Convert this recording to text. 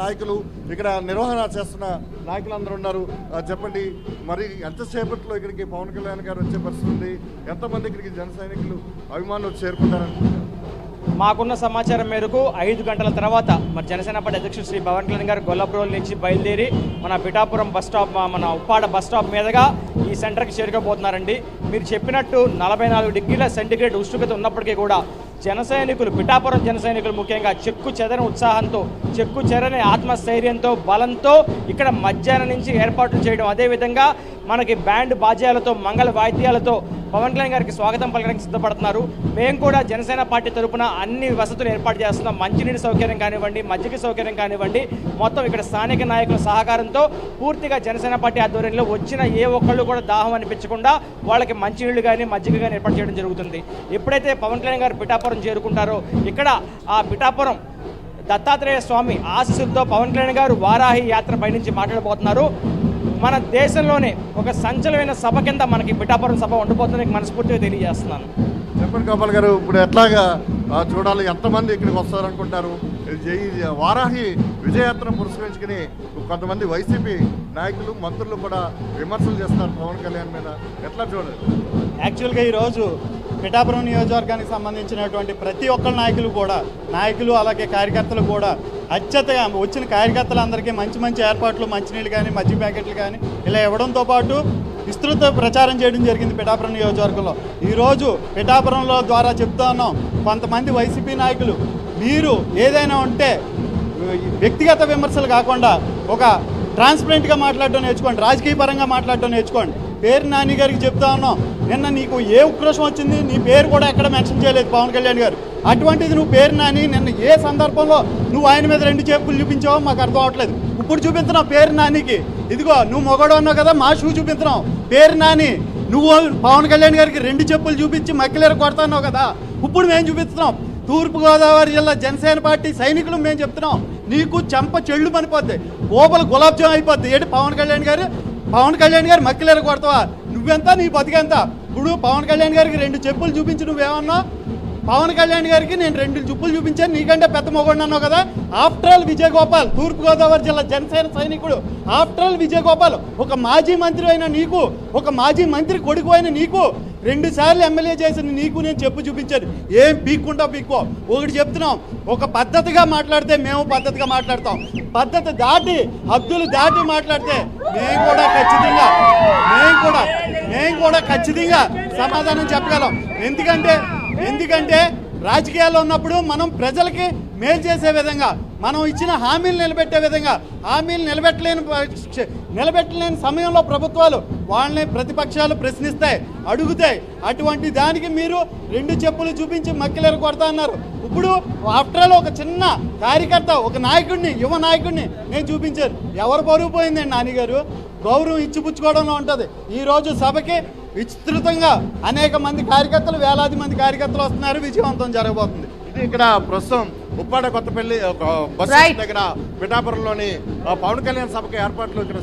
నాయకులు ఇక్కడ నిర్వహణ చేస్తున్న నాయకులు అందరూ ఉన్నారు చెప్పండి మరి ఎంతసేపట్లో ఇక్కడికి పవన్ కళ్యాణ్ గారు వచ్చే పరిస్థితి ఉంది? ఎంతమంది ఇక్కడికి జన సైనికులు అభిమానులు చేరుకుంటారని మాకున్న సమాచారం మేరకు ఐదు గంటల తర్వాత మరి జనసేన పార్టీ అధ్యక్షుడు శ్రీ పవన్ కళ్యాణ్ గారు గొల్లప్రోల్ నుంచి బయలుదేరి మన పిఠాపురం బస్ స్టాప్ మన ఉప్పాడ బస్ స్టాప్ మీదుగా ఈ సెంటర్కి చేరుకోబోతున్నారండి. మీరు చెప్పినట్టు నలభై నాలుగు డిగ్రీల సెంటిగ్రేడ్ ఉష్ణోగ్రత ఉన్నప్పటికీ కూడా జన సైనికులు పిఠాపురం జన సైనికులు ముఖ్యంగా చెక్కు చెదని ఉత్సాహంతో చెక్కు చెరని ఆత్మస్థైర్యంతో బలంతో ఇక్కడ మధ్యాహ్నం నుంచి ఏర్పాట్లు చేయడం. అదేవిధంగా మనకి బ్యాండ్ బాజ్యాలతో మంగళ వాయిద్యాలతో పవన్ కళ్యాణ్ గారికి స్వాగతం పలకడానికి సిద్ధపడుతున్నారు. మేము కూడా జనసేన పార్టీ తరపున అన్ని వసతులు ఏర్పాటు చేస్తున్నాం. మంచినీటి సౌకర్యం కానివ్వండి మజ్జిగ సౌకర్యం కానివ్వండి మొత్తం ఇక్కడ స్థానిక నాయకుల సహకారంతో పూర్తిగా జనసేన పార్టీ ఆధ్వర్యంలో వచ్చిన ఏ ఒక్కళ్ళు కూడా దాహం అనిపించకుండా వాళ్ళకి మంచినీళ్ళు కానీ మజ్జిగ కానీ ఏర్పాటు చేయడం జరుగుతుంది. ఎప్పుడైతే పవన్ కళ్యాణ్ గారు పిఠాపురం చేరుకుంటారో ఇక్కడ ఆ పిఠాపురం దత్తాత్రేయ స్వామి ఆశీస్సులతో పవన్ కళ్యాణ్ గారు వారాహి యాత్ర పయనించి మాట్లాడబోతున్నారు. మన దేశంలోనే ఒక సంచలమైన సభ కింద మనకి పిఠాపురం సభ ఉండిపోతుందని మనస్ఫూర్తిగా తెలియజేస్తున్నాను. చెప్పండి గోపాల్ గారు ఇప్పుడు ఎట్లాగా చూడాలి ఎంతమంది ఇక్కడికి వస్తారనుకుంటారు? వారాహి విజయయాత్ర పురస్కరించుకుని కొంతమంది వైసీపీ నాయకులు మంత్రులు కూడా విమర్శలు చేస్తారు పవన్ కళ్యాణ్ మీద. ఎట్లా చూడాలి? యాక్చువల్గా ఈరోజు పిఠాపురం నియోజకవర్గానికి సంబంధించినటువంటి ప్రతి ఒక్కరి నాయకులు కూడా నాయకులు అలాగే కార్యకర్తలు కూడా అత్యతగా వచ్చిన కార్యకర్తలందరికీ మంచి మంచి ఏర్పాట్లు మంచినీళ్ళు కానీ మజ్జిగ ప్యాకెట్లు కానీ ఇలా ఇవ్వడంతో పాటు విస్తృత ప్రచారం చేయడం జరిగింది పిఠాపురం నియోజకవర్గంలో. ఈరోజు పిఠాపురంలో ద్వారా చెప్తా ఉన్నాం కొంతమంది వైసీపీ నాయకులు మీరు ఏదైనా ఉంటే వ్యక్తిగత విమర్శలు కాకుండా ఒక ట్రాన్స్పరెంట్గా మాట్లాడటం నేర్చుకోండి రాజకీయ పరంగా మాట్లాడటం నేర్చుకోండి. పేరు నాని గారికి చెప్తా ఉన్నాం. నిన్న నీకు ఏ ఉక్రోషం వచ్చింది? నీ పేరు కూడా ఎక్కడ మెన్షన్ చేయలేదు పవన్ కళ్యాణ్ గారు. అటువంటిది నువ్వు పేరు నాని నిన్న ఏ సందర్భంలో నువ్వు ఆయన మీద రెండు చేపులు చూపించావో మాకు అర్థం అవట్లేదు. ఇప్పుడు చూపించినావు పేరు నానికి. ఇదిగో నువ్వు మొగడు అన్నావు కదా మా షూ చూపించినావు పేరు నాని నువ్వు పవన్ కళ్యాణ్ గారికి రెండు చెప్పులు చూపించి మక్కిలేరు కొడతాన్నావు కదా ఇప్పుడు మేము చూపిస్తున్నాం. తూర్పుగోదావరి జిల్లా జనసేన పార్టీ సైనికులు మేము చెప్తున్నాం. నీకు చెంప చెళ్ళు పనిపోద్ది. గోపల గులాబ్జామ్ అయిపోద్ది. ఏంటి పవన్ కళ్యాణ్ గారు? పవన్ కళ్యాణ్ గారు మక్కిలేరు కొడతావా? నువ్వెంత? నీ బతికెంత? ఇప్పుడు పవన్ కళ్యాణ్ గారికి రెండు చెప్పులు చూపించి నువ్వేమన్నా పవన్ కళ్యాణ్ గారికి నేను రెండు చూపులు చూపించాను. నీకంటే పెద్ద మొగడు అన్నావు కదా. ఆఫ్టర్ ఆల్ విజయగోపాల్ తూర్పుగోదావరి జిల్లా జనసేన సైనికుడు. ఆఫ్టర్ ఆల్ విజయగోపాల్ ఒక మాజీ మంత్రి అయిన నీకు ఒక మాజీ మంత్రి కొడుకు అయిన నీకు రెండు సార్లు ఎమ్మెల్యే చేసిన నీకు నేను చెప్పు చూపించాను. ఏం పీక్కుంటా పీక్కో? ఒకటి చెప్తున్నాం. ఒక పద్ధతిగా మాట్లాడితే మేము పద్ధతిగా మాట్లాడతాం. పద్ధతి దాటి హద్దులు దాటి మాట్లాడితే మేము కూడా ఖచ్చితంగా మేము కూడా మేము కూడా ఖచ్చితంగా సమాధానం చెప్పగలం. ఎందుకంటే ఎందుకంటే రాజకీయాల్లో ఉన్నప్పుడు మనం ప్రజలకి మేలు చేసే విధంగా మనం ఇచ్చిన హామీలు నిలబెట్టే విధంగా హామీలు నిలబెట్టలేని నిలబెట్టలేని సమయంలో ప్రభుత్వాలు వాళ్ళని ప్రతిపక్షాలు ప్రశ్నిస్తాయి అడుగుతాయి. అటువంటి దానికి మీరు రెండు చెప్పులు చూపించి మక్కిలేరు కొడతా అన్నారు. ఇప్పుడు ఆఫ్టర్ ఆల్ ఒక చిన్న కార్యకర్త ఒక నాయకుడిని యువ నాయకుడిని నేను చూపించారు ఎవరు పరుగు పోయిందండి నాన్నగారు గౌరవం ఇచ్చిపుచ్చుకోవడంలో ఉంటుంది. ఈరోజు సభకి విస్తృతంగా అనేక మంది కార్యకర్తలు వేలాది మంది కార్యకర్తలు వస్తున్నారు విజయవంతం జరగబోతుంది ఇది ఇక్కడ ప్రస్తుతం ఉప్పాడ కొత్తపల్లి Right. దగ్గర పిఠాపురంలోని పవన్ కళ్యాణ్ సభకి ఏర్పాట్లు ఇక్కడ